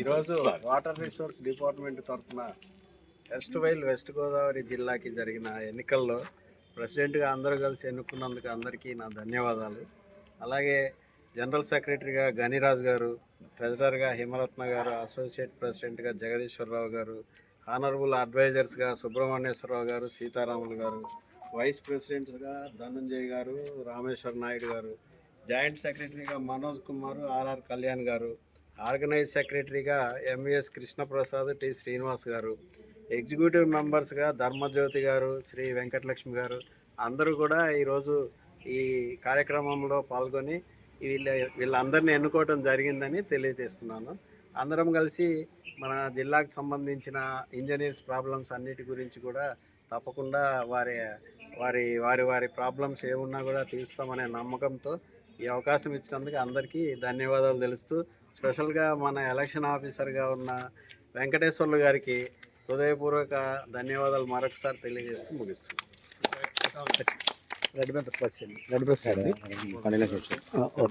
ఈరోజు water resource department తరఫున west వైల్ వెస్ట్ గోదావరి జిల్లాకి జరిగిన ఎన్నికల్లో ప్రెసిడెంట్గా అందరూ కలిసి ఎన్నుకున్నందుకు అందరికీ నా ధన్యవాదాలు. అలాగే జనరల్ సెక్రటరీగా గనిరాజ్ గారు ట్రెజరర్గా హిమరత్న గారు అసోసియేట్ ప్రెసిడెంట్గా జగదీశ్వరరావు గారు హానరబుల్ అడ్వైజర్స్గా సుబ్రహ్మణ్యేశ్వరరావు గారు సీతారాములు గారు వైస్ ప్రెసిడెంట్గా ధనంజయ్ గారు రామేశ్వర నాయుడు గారు జాయింట్ సెక్రటరీగా మనోజ్ కుమార్ ఆర్ఆర్ కళ్యాణ్ గారు ఆర్గనైజ్ సెక్రటరీగా ఎంవిఎస్ కృష్ణప్రసాద్ టి శ్రీనివాస్ గారు ఎగ్జిక్యూటివ్ మెంబర్స్గా ధర్మజ్యోతి గారు శ్రీ వెంకటలక్ష్మి గారు అందరూ కూడా ఈరోజు ఈ కార్యక్రమంలో పాల్గొని వీళ్ళ వీళ్ళందరినీ ఎన్నుకోవడం జరిగిందని తెలియజేస్తున్నాను. అందరం కలిసి మన జిల్లాకు సంబంధించిన ఇంజనీర్స్ ప్రాబ్లమ్స్ అన్నిటి గురించి కూడా తప్పకుండా వారి వారి వారి వారి ప్రాబ్లమ్స్ ఏమున్నా కూడా తీరుస్తామనే నమ్మకంతో ఈ అవకాశం ఇచ్చినందుకు అందరికీ ధన్యవాదాలు తెలుస్తూ స్పెషల్గా మన ఎలక్షన్ ఆఫీసర్గా ఉన్న వెంకటేశ్వర్లు గారికి హృదయపూర్వక ధన్యవాదాలు మరొకసారి తెలియజేస్తూ రెడ్ రెడ్ బెల్